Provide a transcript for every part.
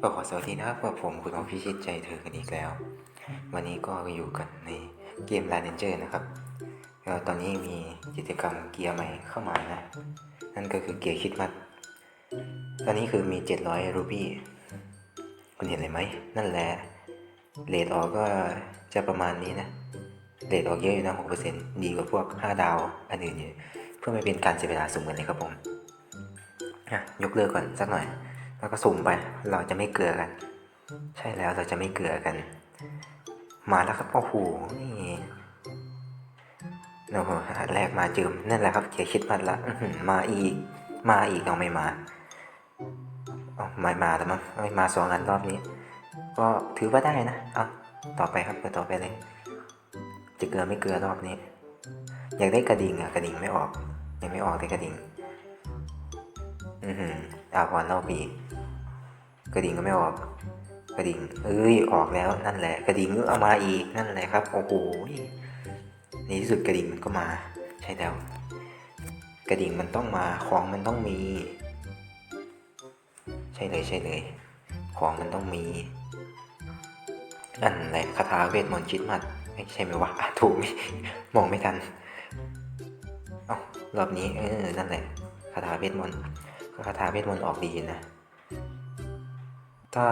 ก็ขอสวัสดีนะครับกับผมคุณอภิชิตใจเธอกันอีกแล้ว วันนี้ก็อยู่กันในเกม l a n เจอร์นะครับแล้วตอนนี้มีกิจกรรมเกียร์ใหม่เข้ามานะ นั่นก็คือเกียร์คิดมัด ตอนนี้คือมี 700รูบี้คุณเห็นเลยไหม นั่นแหละเลทออกก็จะประมาณนี้นะเลทออกเยอะอยู่นะ6%ดีกว่าพวก 5 ดาวอันอื่นอยู่เพื่อไม่เป็นการเสียเวลาสุ่มกันเลยครับผมอะยกเลิกก่อนสักหน่อย แล้วก็สุ่มไป เราจะไม่เกลือกัน ใช่แล้วเราจะไม่เกลือกัน มาแล้วครับโอ้โหนี่โอ้โหอันแรกมาจิมนั่นแหละครับเกียคิดมันละมาอีก มาอีกเอาไม่มาเอาไม่มาแล้วมั้งไม่มาสองอันรอบนี้ ก็ถือว่าได้นะเอาต่อไปครับไปต่อไปเลยจะเกลือไม่เกลือรอบนี้อยากได้กระดิ่งอะกระดิ่งไม่ออก ยังไม่ออกเลยกระดิ่ง อือหืออาพรเล่าปี กระดิ่งก็ไม่ออก กระดิ่ง เอ้ย ออกแล้วนั่นแหละ กระดิ่งเอามาอีกนั่นแหละครับ โอ้โหในที่สุดกระดิ่งมันก็มา ใช่แล้ว กระดิ่งมันต้องมา ของมันต้องมี ใช่เลยใช่เลย ของมันต้องมี อันไหนคาถาเวทมนต์ชิดมัดไม่ใช่ไหมวะถูกไหมมองไม่ทันเอ้ารอบนี้ เออ นั่นแหละคาถาเวทมนต์คาถาเวทมนต์ออกดีนะ ถ้า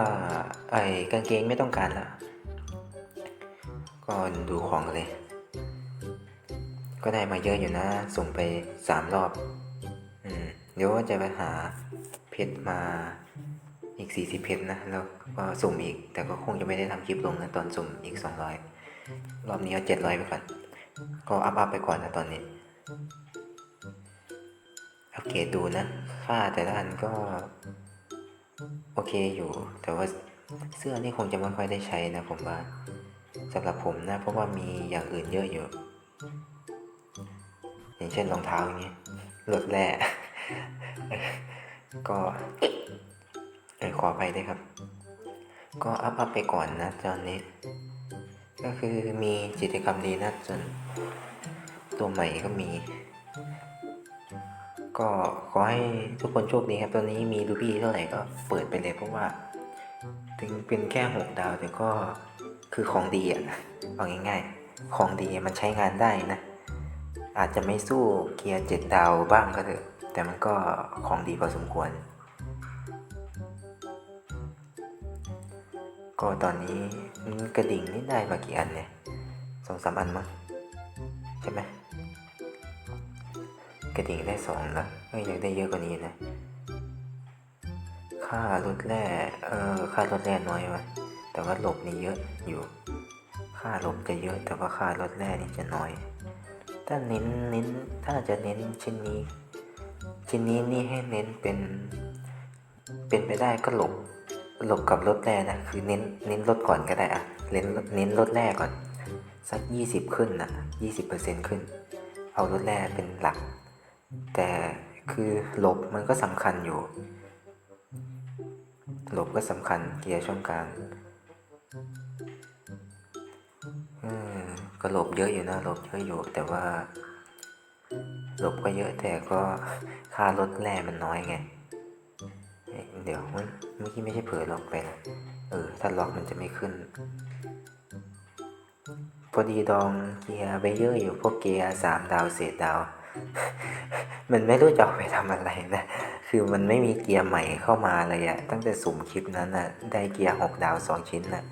ไอ้กางเกงไม่ต้องการละก็ดูของเลย ก็ได้มาเยอะอยู่นะ ส่งไปสามรอบ อืม เดี๋ยวว่าจะไปหาเพชรมาอีกสี่สิบเพชรนะ แล้วก็สุ่มอีก แต่ก็คงจะไม่ได้ทำคลิปลงนะตอนสุ่มอีกสองร้อยรอบนี้เอาเจ็ดร้อยไปก่อน ก็อัพอัพไปก่อนนะตอนนี้ อัปเกรดดูนะ ค่าแต่ละอันก็ โอเคอยู่ แต่ว่าเสื้อนี่คงจะไม่ค่อยได้ใช้นะผมว่าสำหรับผมนะ เพราะว่ามีอย่างอื่นเยอะอยู่ อย่างเช่นรองเท้าอย่างเงี้ยลดแร่ก็ขอไปด้วยครับ ก็อัพอัพไปก่อนนะตอนนี้ ก็คือมีกิจกรรมดีนะจนตัวใหม่ก็มี ก็ขอให้ทุกคนโชคดีครับ ตอนนี้มีรูบี้เท่าไหร่ก็เปิดไปเลยเพราะว่า ถึงเป็นแค่หกดาวแต่ก็คือของดีอะเอาง่ายๆ ของดีมันใช้งานได้นะ อาจจะไม่สู้เกียร์เจ็ดดาวบ้างก็เถอะ แต่มันก็ของดีพอสมควร ก็ตอนนี้กระดิ่งนี่ได้มากี่อันเนี่ยสองสามอันมั้งใช่ไหม กระดิ่งได้สองแล้วก็อยากได้เยอะกว่านี้นะ ค่ารถแร่เออค่ารถแร่น้อยวะแต่ว่าหลบนี่เยอะอยู่ ค่าหลบจะเยอะแต่ว่าค่ารถแร่นี่จะน้อย ถ้าเน้นเน้นถ้าจะเน้นชิ้นนี้ ชิ้นนี้นี่ให้เน้นเป็น เป็นไปได้ก็หลบหลบกับรถแร่นะคือเน้นเน้นรถก่อนก็ได้อะเน้นเน้นรถแร่ก่อนสักยี่สิบขึ้นนะยี่สิบเปอร์เซ็นขึ้น เอารถแร่เป็นหลัก แต่คือหลบมันก็สำคัญอยู่ หลบก็สำคัญเกียร์ช่องกลางอืมก็หลบเยอะอยู่นะหลบเยอะอยู่ แต่ว่า หลบก็เยอะแต่ก็ค่ารถแร่มันน้อยไง เดี๋ยวเมื่อเมื่อกี้ไม่ใช่เผลอล็อกไปนะเออ ถ้าล็อกมันจะไม่ขึ้น พอดีดองเกียร์ไปเยอะอยู่พวกเกียร์สามดาวเศษดาว มันไม่รู้จะเอาไปทำอะไรนะ คือมันไม่มีเกียร์ใหม่เข้ามาเลยอะตั้งแต่สุ่มคลิปนั้นอะได้เกียร์หกดาวสองชิ้นนะ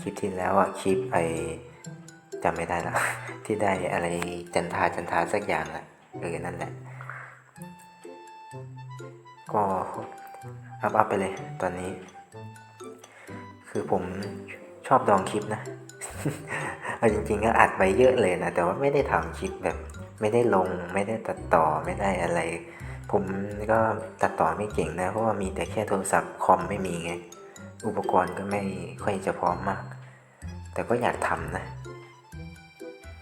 คลิปที่แล้วอะคลิปไอจำไม่ได้ละที่ได้อะไรจันทาจันทาสักอย่างอะเออนั่นแหละ ก็อัพอัพไปเลยตอนนี้ คือผมชอบดองคลิปนะ เอาจริงๆก็อัดไปเยอะเลยนะ แต่ว่าไม่ได้ทำคลิปแบบ ไม่ได้ลง ไม่ได้ตัดต่อไม่ได้อะไร ผมก็ตัดต่อไม่เก่งนะ เพราะว่ามีแต่แค่โทรศัพท์คอมไม่มีไง อุปกรณ์ก็ไม่ค่อยจะพร้อมมาก แต่ก็อยากทำนะ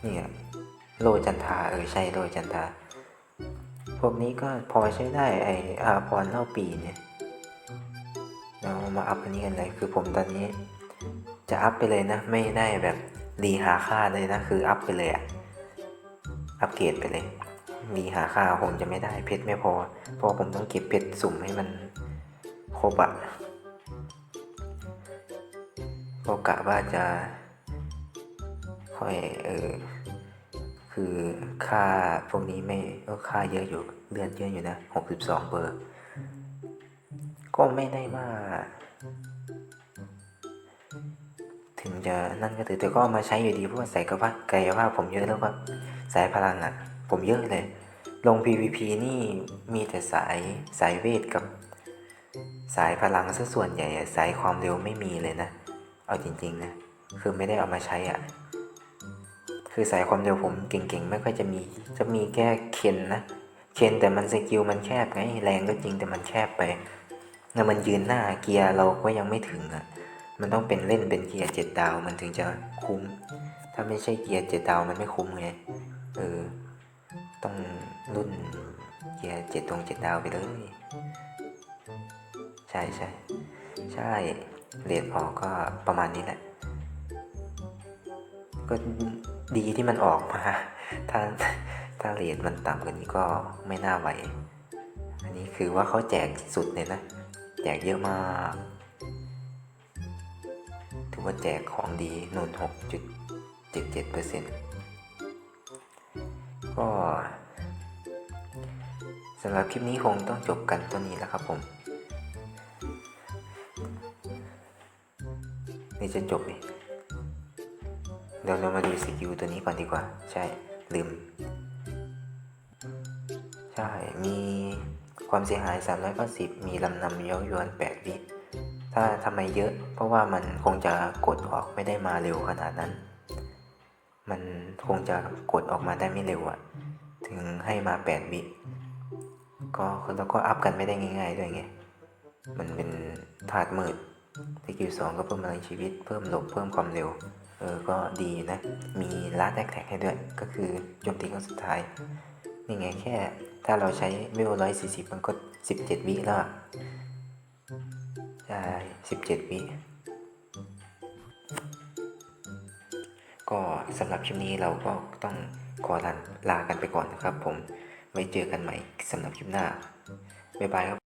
นี่ยโลจันทาเออใช่โลจันทาพวกนี้ก็พอใช้ได้ไออาพรเล่าปีเนี่ยเรามาอัพอันนี้กันเลยคือผมตอนนี้ จะอัพไปเลยนะ ไม่ได้แบบดีหาค่าเลยนะ คืออัพไปเลยอะ อัพเกรดไปเลย มีหาค่าคงจะไม่ได้เพชรไม่พอ เพราะผมต้องเก็บเพชรสุ่มให้มันครบอะก็กะว่าจะ ค่อยเออคือค่าพวกนี้ไม่ก็ค่าเยอะอยู่เลือนเยอะอยู่นะหกสิบสองเบอร์ ก็ไม่ได้ว่า ถึงจะนั่นก็เถอแต่ก็เอามาใช้อยู่ดีเพราะว่าสายกระพกายภาผมเยอะแล้วก็ สายพลังอะ ผมเยอะเลย ลง PVP นี่มีแต่สายสายเวทกับ สายพลังซะส่วนใหญ่สายความเร็วไม่มีเลยนะ เอาจริงๆนะ คือไม่ได้เอามาใช้อะ คือสายความเร็วผมเก่งๆ ไม่ค่อยจะมี จะมีแค่เคนนะ เคนแต่มันสกิลมันแคบไง แรงก็จริงแต่มันแคบไปแล้วมันยืนหน้าเกียร์เราก็ยังไม่ถึงอะมันต้องเป็นเล่นเป็นเกียร์เจ็ดดาวมันถึงจะคุ้ม ถ้าไม่ใช่เกียร์เจ็ดดาวมันไม่คุ้มไง เออ ต้องรุ่นเกียร์เจ็ดดวงเจ็ดดาวไปเลย ใช่ใช่ใช่เรียนออกก็ประมาณนี้แหละ ก็ดีที่มันออกมา ถ้าถ้าเรียนมันต่ำกว่านี้ก็ไม่น่าไหว อันนี้คือว่าเขาแจกสุดเลยนะ แจกเยอะมาก ถือว่าแจกของดีนนหกจุดเจ็ดเจ็ดเปอร์เซ็นต์ ก็สำหรับคลิปนี้คงต้องจบกันตัวนี้แล้วครับผมนี่จะจบนี่เดี๋ยวเรามาดูสกิลตัวนี้ก่อนดีกว่า ใช่ ลืม ใช่ มีความเสียหาย 390 มีลำนำย้ายวน 8 วิ ถ้าทำไมเยอะ เพราะว่ามันคงจะกดออกไม่ได้มาเร็วขนาดนั้น มันคงจะกดออกมาได้ไม่เร็วอะถึงให้มา8วิก็แล้วก็อัพกันไม่ได้ง่าย ๆ ด้วยไง มันเป็นถาดมืดสกิลสองก็เพิ่มพลังชีวิต เพิ่มหลบ เพิ่มความเร็ว เออ ก็ดีนะ มีลัดแอคแท็กให้ด้วย ก็คือโจมตีครั้งสุดท้าย นี่ไงแค่ ถ้าเราใช้เวลร้อยสี่สิบมันก็สิบเจ็ดวิแล้วอะใช่สิบเจ็ดวิ ก็สำหรับคลิปนี้เราก็ต้องขอลาลากันไปก่อนนะครับผมไว้เจอกันใหม่สำหรับคลิปหน้าบ๊ายบายครับ